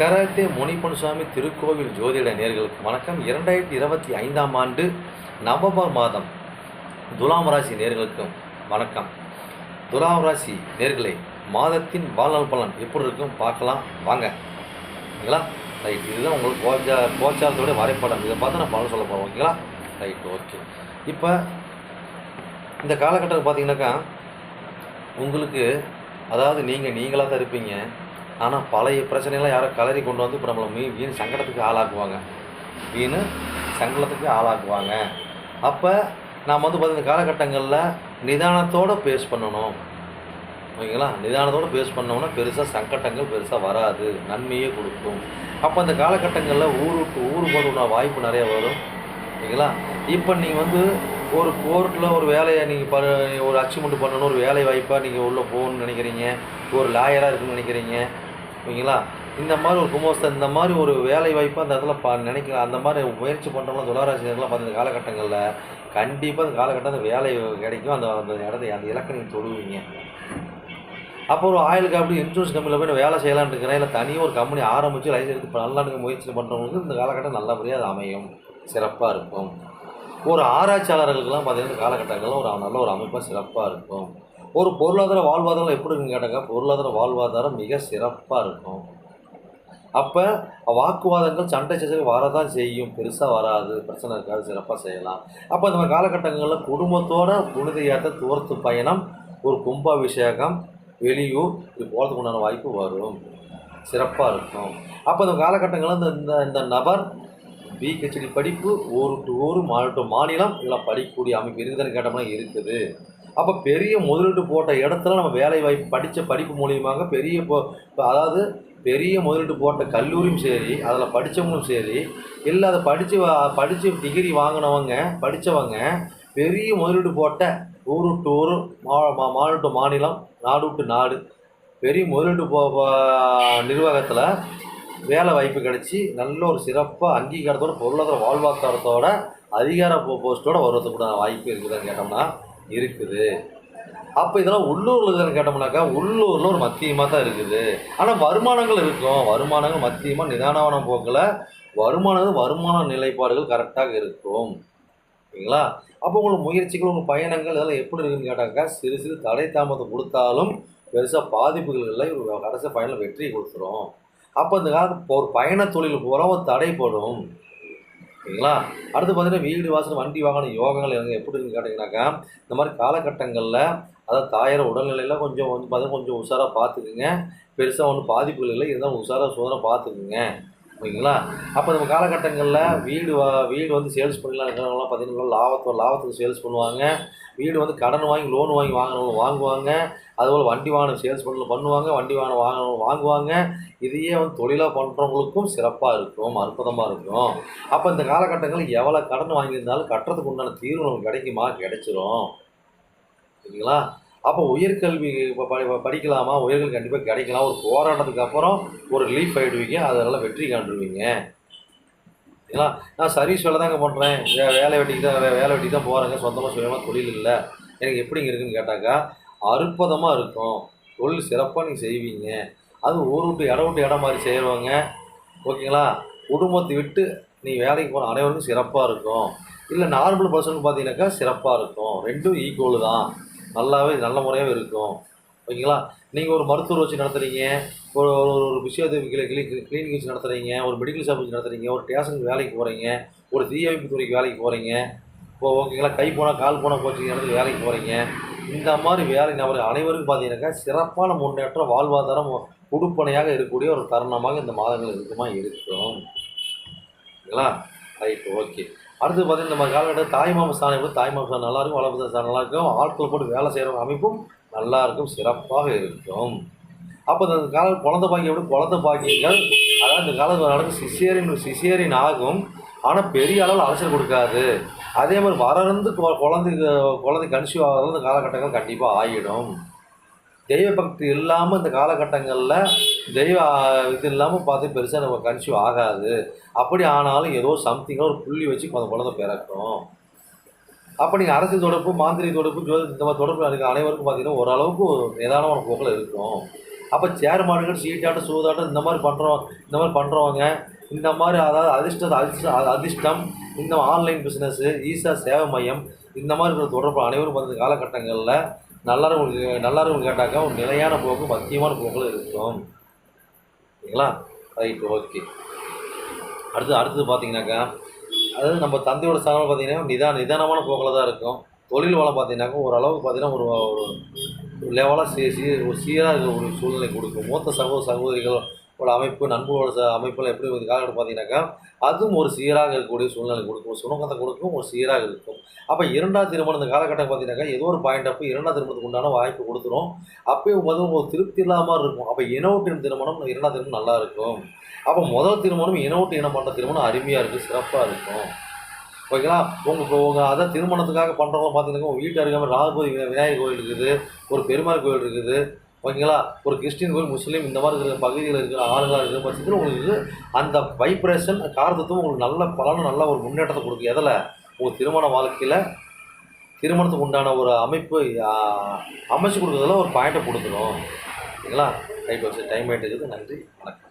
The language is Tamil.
கராத்தே முனிப்பன்சாமி திருக்கோவில் ஜோதிட நேர்களுக்கு வணக்கம். இரண்டாயிரத்தி இருபத்தி ஐந்தாம் ஆண்டு நவம்பர் மாதம் துலாம் ராசி நேர்களுக்கும் வணக்கம். துலாம் ராசி நேர்களை மாதத்தின் வாழ்நாள் பலன் எப்படி இருக்கும்? பார்க்கலாம். வாங்க. ஓகேங்களா? ரைட். இதுதான் உங்களுக்கு கோச்சா கோச்சாரத்தோட வரைபடம். இதை பார்த்து நான் பலன் சொல்ல போகிறோம் ஓகேங்களா? ரைட். ஓகே. இப்போ இந்த காலகட்டத்தில் பார்த்தீங்கன்னாக்கா உங்களுக்கு அதாவது நீங்கள் நீங்களாக தான் இருப்பீங்க. ஆனால் பழைய பிரச்சனைலாம் யாரோ கலரி கொண்டு வந்து இப்போ நம்மளை மீ வீண் சங்கடத்துக்கு ஆளாக்குவாங்க. வீண் சங்கடத்துக்கு ஆளாக்குவாங்க. அப்போ நாம் வந்து பார்த்திங்கன்னா காலகட்டங்களில் நிதானத்தோடு பேஸ் பண்ணணும். ஓகேங்களா? நிதானத்தோடு பேஸ் பண்ணோம்னா பெருசாக சங்கடங்கள் பெருசாக வராது. நன்மையே கொடுக்கும். அப்போ அந்த காலகட்டங்களில் ஊர் விட்டு ஊர் போகணுன்ற வாய்ப்பு நிறைய வரும். ஓகேங்களா? இப்போ நீங்கள் வந்து ஒரு கோர்ட்டில் ஒரு வேலையை நீங்கள் ப ஒரு அச்சீவ்மெண்ட் பண்ணணும். ஒரு வேலை வாய்ப்பாக நீங்கள் உள்ளே போகணும்னு நினைக்கிறீங்க. ஒரு லாயராக இருக்குன்னு நினைக்கிறீங்க. ஓகேங்களா? இந்த மாதிரி ஒரு குமோஸ்தன் இந்த மாதிரி ஒரு வேலை வாய்ப்பாக அந்த இடத்துல பா நினைக்கலாம் அந்த மாதிரி முயற்சி பண்ணுறவங்க துளாராசிரியர்கள்லாம் பார்த்தீங்கன்னா காலகட்டங்களில் கண்டிப்பாக அந்த காலகட்டத்தில் வேலை கிடைக்கும். அந்த அந்த இடத்த அந்த இலக்கை நீங்கள் தொடுவீங்க. அப்போ ஒரு ஆயில் கம்பெனி இன்சூரன்ஸ் கம்பெனியில் போய் நான் வேலை செய்யலான்னு இருக்கிறேன். இல்லை தனியாக ஒரு கம்பெனி ஆரம்பித்து லைசன்ஸ் எடுத்து இருக்க முயற்சி பண்ணுறவங்களுக்கு இந்த காலகட்டம் நல்லபடியாக அது அமையும். சிறப்பாக இருக்கும். ஒரு ஆராய்ச்சியாளர்களுக்கெல்லாம் பார்த்தீங்கன்னா இந்த காலகட்டங்களில் ஒரு நல்ல ஒரு அமைப்பாக சிறப்பாக இருக்கும். ஒரு பொருளாதார வாழ்வாதாரம் எப்படி இருக்குன்னு கேட்டாங்க பொருளாதார வாழ்வாதாரம் மிக சிறப்பாக இருக்கும். அப்போ வாக்குவாதங்கள் சண்டை சச்சரவு வரதான் செய்யும். பெருசாக வராது. பிரச்சனை இருக்காது. சிறப்பாக செய்யலாம். அப்போ நம்ம காலகட்டங்களில் குடும்பத்தோட புனித யாத்திரை தூரத்து பயணம் ஒரு கும்பாபிஷேகம் வெளியூர் இது போகிறதுக்கு உண்டான வாய்ப்பு வரும். சிறப்பாக இருக்கும். அப்போ இந்த காலகட்டங்களில் இந்த இந்த இந்த நபர் பிஹெச்டி படிப்பு ஒரு டு ஒரு மாநிலம் இதெல்லாம் படிக்கக்கூடிய அமைப்பு இருக்குதுன்னு கேட்டோம்னா இருக்குது. அப்போ பெரிய முதலீட்டு போட்ட இடத்துல நம்ம வேலை வாய்ப்பு படித்த படிப்பு மூலியமாக பெரிய இப்போ அதாவது பெரிய முதலீட்டு போட்ட கல்லூரியும் சரி அதில் படித்தவங்களும் சரி இல்லை அதை படித்து படித்து டிகிரி வாங்கினவங்க படித்தவங்க பெரிய முதலீடு போட்ட ஊரு டு ஊர் மா மா- மாநிலம் டு மாநிலம் நாடு விட்டு நாடு பெரிய முதலீடு போ நிர்வாகத்தில் வேலை வாய்ப்பு கிடச்சி நல்ல ஒரு சிறப்பாக அங்கீகாரத்தோட பொருளாதார வாழ்வாதாரத்தோட அதிகார போ- போஸ்ட்டோட வர்றதுக்கு வாய்ப்பு இருக்குதுன்னு கேட்டோம்னா இருக்குது. அப்போ இதெல்லாம் உள்ளூரில் இருக்குதுன்னு கேட்டோம்னாக்கா உள்ளூரில் ஒரு மத்தியமாக தான் இருக்குது. ஆனால் வருமானங்கள் இருக்கும். வருமானங்கள் மத்தியமாக நிதானமான போக்கில் வருமானங்கள் வருமான நிலைப்பாடுகள் கரெக்டாக இருக்கும். ஓகேங்களா அப்போ உங்களுக்கு முயற்சிகள் உங்கள் பயணங்கள் இதெல்லாம் எப்படி இருக்குன்னு கேட்டாக்கா சிறு சிறு தடை தாமதம் கொடுத்தாலும் பெருசாக பாதிப்புகள் இல்லை. கடைசி பயணில் வெற்றி கொடுத்துரும். அப்போ இந்த காலத்து இப்போ ஒரு பயண தொழில் போகிறோம் ஒரு தடைப்படும் ஓகேங்களா? அடுத்து பார்த்தீங்கன்னா வீடு வாசல் வண்டி வாகனம் யோகங்கள் எப்படி இருக்குன்னு கேட்டிங்கனாக்கா இந்த மாதிரி காலகட்டங்களில் அதாவது தாயார் உடல்நிலையில் கொஞ்சம் வந்து பார்த்தீங்கன்னா கொஞ்சம் உஷாராக பார்த்துக்குங்க பெருசாக ஒன்றும் பாதிப்புகள் இல்லை. இருந்தாலும் உஷாராக சோதனை பார்த்துக்குங்க ஓகேங்களா? அப்போ நம்ம காலகட்டங்களில் வீடு வா வீடு வந்து சேல்ஸ் பண்ணலாம் இருக்கிறவங்களாம் பார்த்தீங்கன்னா லாபத்தோட லாபத்துக்கு சேல்ஸ் பண்ணுவாங்க. வீடு வந்து கடன் வாங்கி லோன் வாங்கி வாங்கினவங்க வாங்குவாங்க. அதுபோல் வண்டி வாகனம் சேல்ஸ் பண்ண பண்ணுவாங்க. வண்டி வாகனம் வாங்கினவங்க வாங்குவாங்க. இதையே வந்து தொழிலாக பண்ணுறவங்களுக்கும் சிறப்பாக இருக்கும் அற்புதமாக இருக்கும். அப்போ இந்த காலகட்டங்களில் எவ்வளோ கடன் வாங்கியிருந்தாலும் கட்டுறதுக்கு உண்டான தீர்வு நமக்கு கிடைக்குமா? கிடைச்சிரும். சரிங்களா அப்போ உயர்கல்வி இப்போ படி படிக்கலாமா? உயர்கல்வி கண்டிப்பாக கிடைக்கலாம். ஒரு போராட்டத்துக்கு அப்புறம் ஒரு ரிலீஃப் ஆகிடுவீங்க அதனால வெற்றி காண்டுருவீங்க ஏன்னா நான் சர்வீஸ் வேலை தாங்க பண்ணுறேன் வே வேலை வெட்டிக்கு தான் வே- வேலை வெட்டிக்கு தான் போகிறேங்க சொந்தமாக சுயமாக தொழில் இல்லை. எனக்கு எப்படிங்க இருக்குன்னு கேட்டாக்கா அற்புதமாக இருக்கும். தொழில் சிறப்பாக நீங்கள் செய்வீங்க. அது ஊர் விட்டு இடம் விட்டு இடம் மாதிரி செய்கிறவங்க ஓகேங்களா? குடும்பத்தை விட்டு நீ வேலைக்கு போகிற அனைவருக்கும் சிறப்பாக இருக்கும். இல்லை நார்மல் பர்சனுக்கு பார்த்தீங்கன்னாக்கா சிறப்பாக இருக்கும். ரெண்டும் ஈக்குவல் தான். நல்லாவே நல்ல முறையாகவே இருக்கும். ஓகேங்களா? நீங்கள் ஒரு மருத்துவர் வச்சு நடத்துகிறீங்க ஒரு ஒரு ஒரு விஷயத்தை கிளினிக் வச்சு நடத்துகிறீங்க ஒரு மெடிக்கல் ஷாப் வச்சு நடத்துகிறீங்க ஒரு ஸ்டேஷனுக்கு வேலைக்கு போகிறீங்க ஒரு தீயமைப்பு துறைக்கு வேலைக்கு போகிறீங்க இப்போ ஓகேங்களா? கை போனால் கால் போனால் கோச்சிங் இடத்துக்கு வேலைக்கு போகிறீங்க இந்த மாதிரி வேலை நபர் அனைவருக்கும் பார்த்தீங்கன்னாக்கா சிறப்பான முன்னேற்றம் வாழ்வாதாரம் கொடுப்பனையாக இருக்கக்கூடிய ஒரு தருணமாக இந்த மாதங்கள் இருக்குமா இருக்கும். ஓகேங்களா? ரைட் ஓகே அடுத்து பார்த்தீங்கன்னா நம்ம காலகட்டம் தாய்மாம ஸ்தானம் எப்படி தாய்மாம ஸ்தானம் நல்லா இருக்கும் வளர்ப்பு ஸ்தானம் நல்லா இருக்கும் ஆட்கள் போட்டு வேலை செய்கிறவங்க அமைப்பும் நல்லா இருக்கும் சிறப்பாக இருக்கும். அப்போ இந்த கால குழந்தை பாக்கியம் விட குழந்தை பாக்கியங்கள் அதாவது இந்த காலத்தில் நடக்கும் சிசேரின் சிசேரின் ஆகும். ஆனால் பெரிய அளவில் அலசல் கொடுக்காது. அதே மாதிரி வளர்ந்து குழந்தை குழந்தை கன்சியூவ் ஆகிறது இந்த காலகட்டங்கள் கண்டிப்பாக ஆகிடும். தெய்வ பக்தி இல்லாமல் இந்த காலகட்டங்களில் தெய்வ இது இல்லாமல் பார்த்து பெருசாக நம்ம கன்சியூவ் ஆகாது. அப்படி ஆனாலும் ஏதோ சம்திங்காக ஒரு புள்ளி வச்சு கொஞ்சம் குழந்தை பிறக்கும். அப்போ நீங்கள் அரசியல் தொடர்பு மாந்திரி தொடர்பு ஜோதி இந்த மாதிரி தொடர்பு எனக்கு அனைவருக்கும் பார்த்தீங்கன்னா ஓரளவுக்கு நிதானமான போக்கில் இருக்கும். அப்போ சேர்மானுகள் சீட்டாட்டம் சூதாட்டம் இந்த மாதிரி பண்ணுறோம் இந்த மாதிரி பண்ணுறவங்க இந்த மாதிரி அதாவது அதிர்ஷ்ட அதிர்ஷ்ட அதிர்ஷ்டம் இந்த ஆன்லைன் பிஸ்னஸ்ஸு ஈஸா சேவை மையம் இந்த மாதிரி இருக்கிற தொடர்பு அனைவரும் பார்த்த காலகட்டங்களில் நல்லாரவங்களுக்கு நல்லாரவங்க கேட்டாக்கா ஒரு நிலையான போக்கு மத்தியமான போக்கில் இருக்கும் சரிங்களா ரைட் ஓகே. அடுத்து அடுத்தது பார்த்தீங்கன்னாக்கா அதாவது நம்ம தந்தையோட ஸ்தானம் பார்த்தீங்கன்னா நிதான நிதானமான போக்கில் தான் இருக்கும். தொழில் வளம் பார்த்தீங்கன்னாக்கா ஓரளவுக்கு பார்த்தீங்கன்னா ஒரு ஒரு லெவலாக சீ சீ ஒரு சீராக இருக்கிற ஒரு சூழ்நிலை கொடுக்கும். மூத்த சகோதர சகோதரிகள் ஒரு அமைப்பு நண்பர்களோட ச அமைப்புகள் எப்படி ஒரு காலகட்டம் பார்த்தீங்கன்னாக்கா அதுவும் ஒரு சீராக இருக்கக்கூடிய சூழ்நிலை கொடுக்கும். ஒரு சுணக்கத்தை கொடுக்கும் ஒரு சீராக இருக்கும். அப்போ இரண்டாவது திருமணம் இந்த காலகட்டம் பார்த்தீங்கன்னாக்கா ஏதோ ஒரு பாயிண்ட் அப்போ இரண்டாவது திருமணத்துக்கு உண்டான வாய்ப்பு கொடுத்துரும். அப்பயும் வந்து ஒரு திருப்தி இல்லாமல் இருக்கும். அப்போ இனவட்டின் திருமணம் இரண்டாவது திருமணம் நல்லா இருக்கும். அப்போ முதல் திருமணம் இனவுட்டு இனம் பண்ணுற திருமணம் அருமையாக இருக்குது சிறப்பாக இருக்கும். ஓகேங்களா? உங்கள் இப்போ உங்கள் அதான் திருமணத்துக்காக பண்ணுறவங்க பார்த்தீங்கன்னா உங்கள் வீட்டு அருகாமல் ராகுபதி விநாயகர் கோயில் இருக்குது ஒரு பெருமாள் கோயில் இருக்குது. ஓகேங்களா? ஒரு கிறிஸ்டின் கோயில் முஸ்லீம் இந்த மாதிரி இருக்கிற பகுதியில் இருக்கிற ஆளுகளாக இருக்கிற பட்சத்தில் உங்களுக்கு அந்த வைப்ரேஷன் காரதத்துவம் உங்களுக்கு நல்ல பலனும் நல்ல ஒரு முன்னேற்றத்தை கொடுக்கும். எதில்? உங்கள் திருமண வாழ்க்கையில் திருமணத்துக்கு உண்டான ஒரு அமைப்பு அமைச்சு கொடுக்குறதுல ஒரு பாயிண்ட்டை கொடுத்துரும் ஓகேங்களா? டைப் டைம் ஆகிட்டு இருக்குது நன்றி. வணக்கம்.